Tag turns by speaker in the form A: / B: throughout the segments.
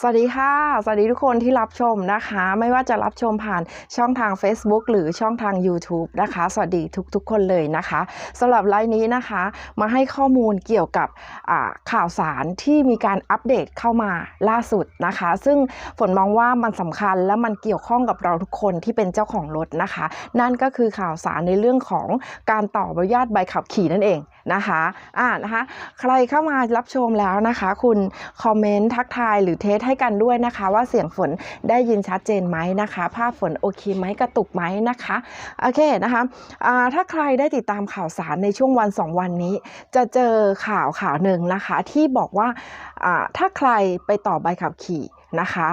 A: สวัสดีค่ะ สวัสดีทุกคนที่รับชมนะคะ ไม่ว่าจะรับชมผ่านช่องทาง Facebook หรือช่องทาง YouTube นะคะ สวัสดีทุกๆ คนเลยนะคะสำหรับไลน์นี้นะคะ มาให้ข้อมูลเกี่ยวกับข่าวสารที่มีการอัปเดตเข้ามาล่าสุดนะคะ ซึ่งฝนมองว่ามันสำคัญและมันเกี่ยวข้องกับเราทุกคนที่เป็นเจ้าของรถนะคะ นั่นก็คือข่าวสารในเรื่องของการต่อใบอนุญาตใบขับขี่นั่นเอง นะคะอ่านะคะ ใครเข้ามารับชมแล้วนะคะ คุณคอมเมนต์ทักทายหรือเทสให้กันด้วยนะคะ ว่าเสียงฝนได้ยินชัดเจนไหมนะคะ ภาพฝนโอเคไหมกระตุกไหมนะคะโอเคนะคะอ่าถ้าใครได้ติดตามข่าวสารในช่วงวัน 2 วันนี้ จะเจอข่าวข่าวหนึ่งนะคะ ที่บอกว่าอ่าถ้าใครไปต่อใบขับขี่ นะคะ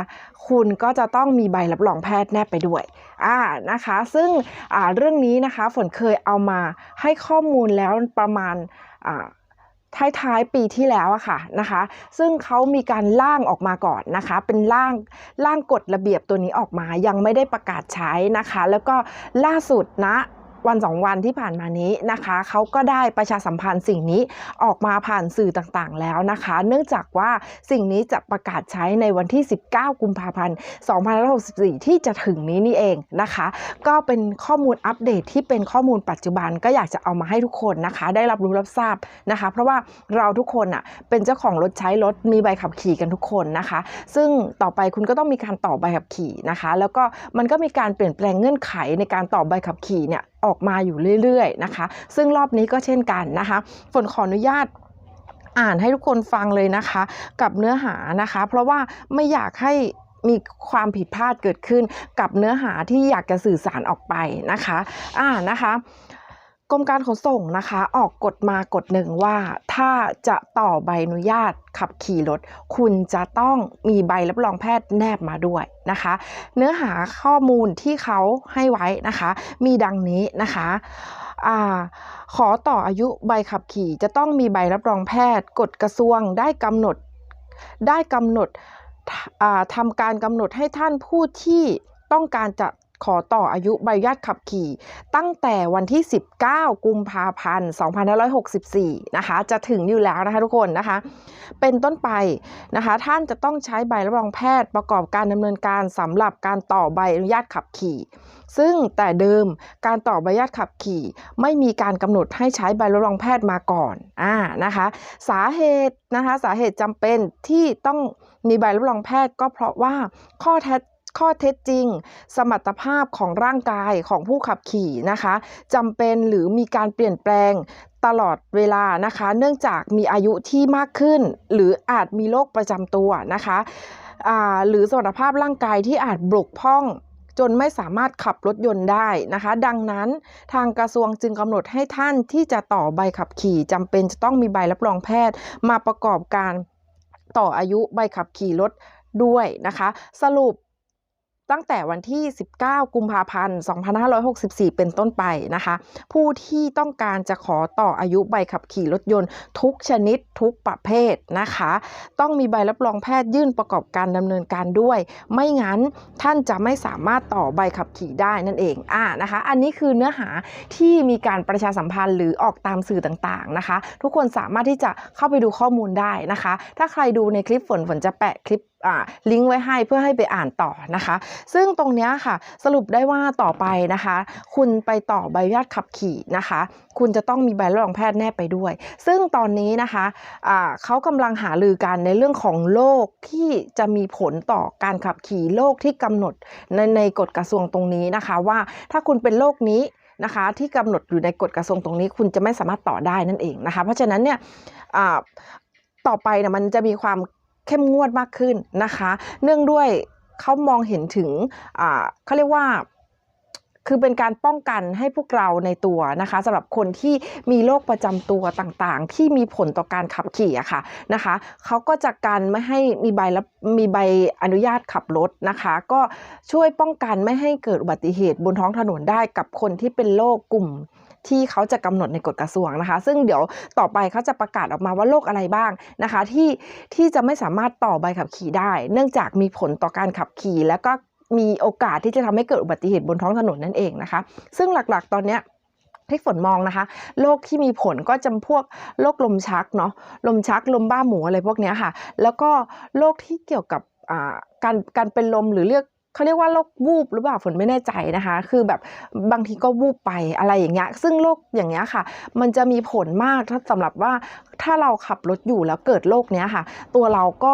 A: คุณก็จะต้องมีใบรับรองแพทย์แนบไปด้วยอ่านะคะ ซึ่งเรื่องนี้นะคะฝนเคยเอามาให้ข้อมูลแล้วประมาณอ่าท้ายๆปีที่แล้วอะค่ะนะคะ ซึ่งเขามีการร่างออกมาก่อนนะคะ เป็นร่างร่างกฎระเบียบตัวนี้ออกมายังไม่ได้ประกาศใช้นะคะ แล้วก็ล่าสุดนะ วันสองวันที่ผ่านมานี้นะคะเขาก็ได้ประชาสัมพันธ์สิ่งนี้ออกมาผ่านสื่อต่างๆ แล้วนะคะ เนื่องจากว่าสิ่งนี้จะประกาศใช้ในวันที่ 19 กุมภาพันธ์ 2564 ที่จะถึงนี้นี่เองนะคะ ก็เป็นข้อมูลอัปเดตที่เป็นข้อมูลปัจจุบันก็อยากจะเอามาให้ทุกคนนะคะ ได้รับรู้รับทราบนะคะ เพราะว่าเราทุกคนอะเป็นเจ้าของรถใช้รถมีใบขับขี่กันทุกคนนะคะ ซึ่งต่อไปคุณก็ต้องมีการต่อใบขับขี่นะคะ แล้วก็มันก็มีการเปลี่ยนแปลงเงื่อนไขในการต่อใบขับขี่เนี่ย ออกมาอยู่เรื่อยๆนะคะ ซึ่งรอบนี้ก็เช่นกันนะคะฝนขออนุญาตอ่านให้ทุกคนฟังเลยนะคะ กับเนื้อหานะคะ เพราะว่าไม่อยากให้มีความผิดพลาดเกิดขึ้นกับเนื้อหาที่อยากจะสื่อสารออกไปนะคะ อ่านะคะ กรมการขนส่งนะคะ ออกกฎมากฎหนึ่งว่า ถ้าจะต่อใบอนุญาตขับขี่รถ คุณจะต้องมีใบรับรองแพทย์แนบมาด้วยนะคะ เนื้อหาข้อมูลที่เขาให้ไว้นะคะ มีดังนี้นะคะอขอต่ออายุใบขับขี่ จะต้องมีใบรับรองแพทย์กฎกระทรวงได้กำหนดได้กำหนดทำการกำหนดให้ท่านผู้ที่ต้องการจะ ขอต่ออายุใบอนุญาตขับขี่ ตั้งแต่วันที่ 19 กุมภาพันธ์ 2564 นะคะ จะถึงอยู่แล้วนะคะทุกคนนะคะ เป็นต้นไปนะคะ ท่านจะต้องใช้ใบรับรองแพทย์ประกอบการดำเนินการสำหรับการต่อใบอนุญาตขับขี่ ซึ่งแต่เดิมการต่อใบอนุญาตขับขี่ ไม่มีการกำหนดให้ใช้ใบรับรองแพทย์มาก่อนอ่านะคะ สาเหตุนะคะสาเหตุจำเป็นที่ต้องมีใบรับรองแพทย์ก็เพราะว่าข้อเท็จ ข้อเท็จจริง สมรรถภาพของร่างกายของผู้ขับขี่นะคะจำเป็นหรือมีการเปลี่ยนแปลงตลอดเวลานะคะ เนื่องจากมีอายุที่มากขึ้น หรืออาจมีโรคประจำตัวนะคะหรือสมรรถภาพร่างกายที่อาจบกพร่องจนไม่สามารถขับรถยนต์ได้นะคะ ดังนั้นทางกระทรวงจึงกำหนดให้ท่านที่จะต่อใบขับขี่จำเป็นจะต้องมีใบรับรองแพทย์ มาประกอบการต่ออายุใบขับขี่รถด้วยนะคะ สรุป ตั้งแต่วันที่ 19 กุมภาพันธ์ 2564 เป็นต้นไปนะคะ ผู้ที่ต้องการจะขอต่ออายุใบขับขี่รถยนต์ ทุกชนิดทุกประเภทนะคะ ต้องมีใบรับรองแพทย์ยื่นประกอบการดำเนินการด้วย ไม่งั้นท่านจะไม่สามารถต่อใบขับขี่ได้นั่นเองอ่านะคะ อันนี้คือเนื้อหาที่มีการประชาสัมพันธ์หรือออกตามสื่อต่างๆนะคะ ทุกคนสามารถที่จะเข้าไปดูข้อมูลได้นะคะ ถ้าใครดูในคลิปฝนฝนจะแปะคลิป ลิงก์ไว้ให้เพื่อให้ไปอ่านต่อนะคะ ซึ่งตรงนี้ค่ะสรุปได้ว่าต่อไปนะคะ คุณไปต่อใบอนุญาตขับขี่นะคะ คุณจะต้องมีใบรับรองแพทย์แนบไปด้วย ซึ่งตอนนี้นะคะะเขากำลังหาลือกันในเรื่องของโรคที่จะมีผลต่อการขับขี่โรคที่กำหนดในในกฎกระทรวงตรงนี้นะคะ ว่าถ้าคุณเป็นโรคนี้นะคะ ที่กำหนดอยู่ในกฎกระทรวงตรงนี้ คุณจะไม่สามารถต่อได้นั่นเองนะคะ เพราะฉะนั้นเนี่ยต่อไปเนี่ยมันจะมีความ เข้มงวดมากขึ้นนะคะ เนื่องด้วยเขามองเห็นถึงเขาเรียกว่าคือเป็นการป้องกันให้พวกเราในตัวนะคะสำหรับคนที่มีโรคประจำตัวต่างๆ ที่มีผลต่อการขับขี่อะค่ะนะคะเขาก็จะกันไม่ให้มีใบรับมีใบอนุญาตขับรถนะคะ ก็ช่วยป้องกันไม่ให้เกิดอุบัติเหตุบนท้องถนนได้กับคนที่เป็นโรคกลุ่ม ที่เขาจะกำหนดในกฎกระทรวงนะคะ ซึ่งเดี๋ยวต่อไปเขาจะประกาศออกมาว่าโรคอะไรบ้างนะคะ ที่ที่จะไม่สามารถต่อใบขับขี่ได้ เนื่องจากมีผลต่อการขับขี่ แล้วก็มีโอกาสที่จะทำให้เกิดอุบัติเหตุบนท้องถนนนั่นเองนะคะ ซึ่งหลักๆ ตอนเนี้ยที่ฝนมองนะคะโรคที่มีผลก็จำพวกโรคลมชักเนาะลมชักลมบ้าหมูอะไรพวกนี้ค่ะ แล้วก็โรคที่เกี่ยวกับการการเป็นลมหรือเรียก เขาเรียกว่าโรควูบหรือเปล่าฝนไม่แน่ใจนะคะ คือแบบบางทีก็วูบไปอะไรอย่างเงี้ยซึ่งโรคอย่างเงี้ยค่ะ มันจะมีผลมากถ้าสำหรับว่าถ้าเราขับรถอยู่แล้วเกิดโรคเนี้ยค่ะ ตัวเราก็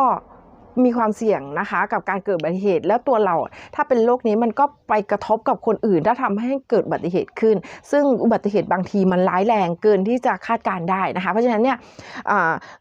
A: มีความเสี่ยงนะคะ กับการเกิดอุบัติเหตุ แล้วตัวเราถ้าเป็นโรคนี้มันก็ไปกระทบกับคนอื่น ถ้าทำให้เกิดอุบัติเหตุขึ้น ซึ่งอุบัติเหตุบางทีมันร้ายแรงเกินที่จะคาดการได้นะคะ เพราะฉะนั้นเนี่ย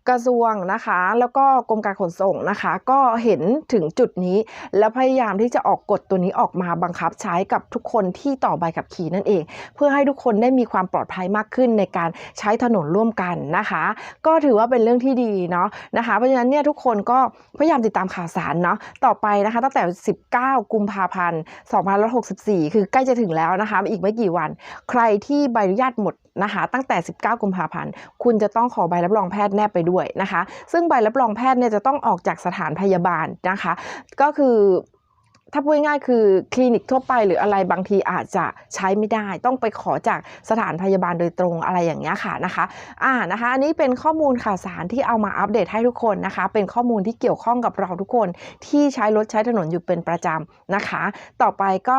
A: กระทรวงนะคะแล้วก็กรมการขนส่งนะคะ ก็เห็นถึงจุดนี้ แล้วพยายามที่จะออกกฎตัวนี้ออกมาบังคับใช้กับทุกคนที่ต่อใบขับขี่นั่นเอง เพื่อให้ทุกคนได้มีความปลอดภัยมากขึ้นในการใช้ถนนร่วมกันนะคะ ก็ถือว่าเป็นเรื่องที่ดีเนาะนะคะ เพราะฉะนั้นเนี่ยทุกคนก็พยายามติดตามข่าวสารเนาะต่อไปนะคะตั้งแต่ 19 กุมภาพันธ์2564 คือใกล้จะถึงแล้วนะคะ อีกไม่กี่วัน ใครที่ใบอนุญาตหมดนะคะตั้งแต่ 19 กุมภาพันธ์ คุณจะต้องขอใบรับรองแพทย์แนบไปด้วยนะคะ ซึ่งใบรับรองแพทย์เนี่ยจะต้องออกจากสถานพยาบาลนะคะ ก็คือ ถ้าพูดง่ายคือคลินิกทั่วไปหรืออะไรบางทีอาจจะใช้ไม่ได้ ต้องไปขอจากสถานพยาบาลโดยตรงอะไรอย่างเงี้ยค่ะนะคะอ่านะคะ อันนี้เป็นข้อมูลข่าวสารที่เอามาอัปเดตให้ทุกคนนะคะ เป็นข้อมูลที่เกี่ยวข้องกับเราทุกคนที่ใช้รถใช้ถนนอยู่เป็นประจำนะคะ ต่อไปก็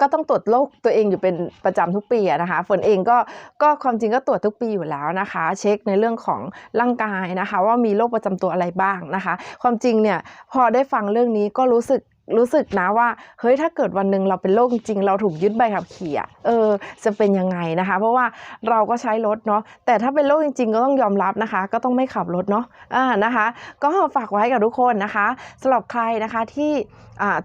A: ก็ต้องตรวจโรคตัวเองอยู่เป็นประจำทุกปีนะคะฝนเองก็ก็ความจริงก็ตรวจทุกปีอยู่แล้วนะคะ เช็คในเรื่องของร่างกายนะคะ ว่ามีโรคประจำตัวอะไรบ้างนะคะ ความจริงเนี่ยพอได้ฟังเรื่องนี้ก็รู้สึก รู้สึกนะว่าเฮ้ยถ้าเกิดวันหนึ่งเราเป็นโรคจริง เราถูกยึดใบขับขี่อะเออจะเป็นยังไงนะคะ เพราะว่าเราก็ใช้รถเนาะแต่ถ้าเป็นโรคจริง ๆ ก็ต้องยอมรับนะคะ ก็ต้องไม่ขับรถเนาะอ่านะคะ ก็ฝากไว้กับทุกคนนะคะสำหรับใครนะคะที่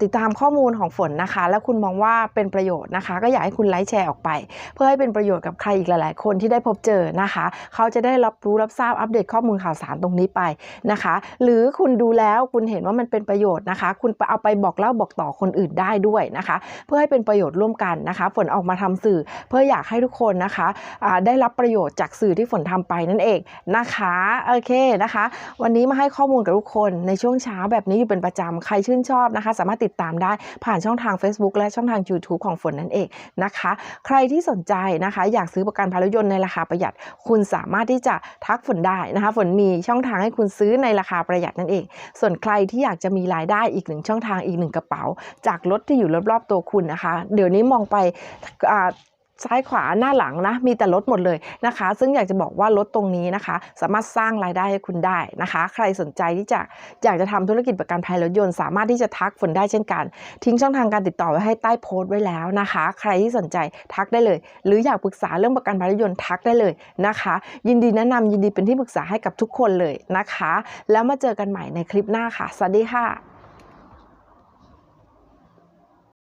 A: ติดตามข้อมูลของฝนนะคะ แล้วคุณมองว่าเป็นประโยชน์นะคะ ก็อยากให้คุณไลค์แชร์ออกไป เพื่อให้เป็นประโยชน์กับใครอีกหลาย ๆ คนที่ได้พบเจอนะคะ เขาจะได้รับรู้รับทราบอัปเดตข้อมูลข่าวสารตรงนี้ไปนะคะ หรือคุณดูแล้วคุณเห็นว่ามันเป็นประโยชน์นะคะ คุณเอาไปบอกอกเล่าบอกต่อคนอื่นได้ด้วยนะคะ เพื่อให้เป็นประโยชน์ร่วมกันนะคะ ฝนออกมาทำสื่อเพื่ออยากให้ทุกคนนะคะได้รับประโยชน์จากสื่อที่ฝนทำไปนั่นเองนะคะโอเคนะคะ วันนี้มาให้ข้อมูลกับทุกคนในช่วงเช้าแบบนี้อยู่เป็นประจำใครชื่นชอบนะคะ สามารถติดตามได้ผ่านช่องทาง Facebook และช่องทาง YouTube ของฝนนั่นเองนะคะ ใครที่สนใจนะคะ อยากซื้อประกันภัยรถยนต์ในราคาประหยัด คุณสามารถที่จะทักฝนได้นะคะ ฝนมีช่องทางให้คุณซื้อในราคาประหยัดนั่นเอง ส่วนใครที่อยากจะมีรายได้อีกหนึ่งช่องทางอีกหนึ่งกระเป๋า จากรถที่อยู่รอบๆตัวคุณนะคะ เดี๋ยวนี้มองไปซ้ายขวาหน้าหลังนะมีแต่รถหมดเลยนะคะ ซึ่งอยากจะบอกว่ารถตรงนี้นะคะ สามารถสร้างรายได้ให้คุณได้นะคะ ใครสนใจที่จะอยากจะทำธุรกิจประกันภัยรถยนต์สามารถที่จะทักฝนได้เช่นกัน ทิ้งช่องทางการติดต่อไว้ให้ใต้โพสต์ไว้แล้วนะคะ ใครที่สนใจทักได้เลย หรืออยากปรึกษาเรื่องประกันภัยรถยนต์ทักได้เลยนะคะ ยินดีแนะนำยินดีเป็นที่ปรึกษาให้กับทุกคนเลยนะคะ แล้วมาเจอกันใหม่ในคลิปหน้าค่ะสวัสดีค่ะ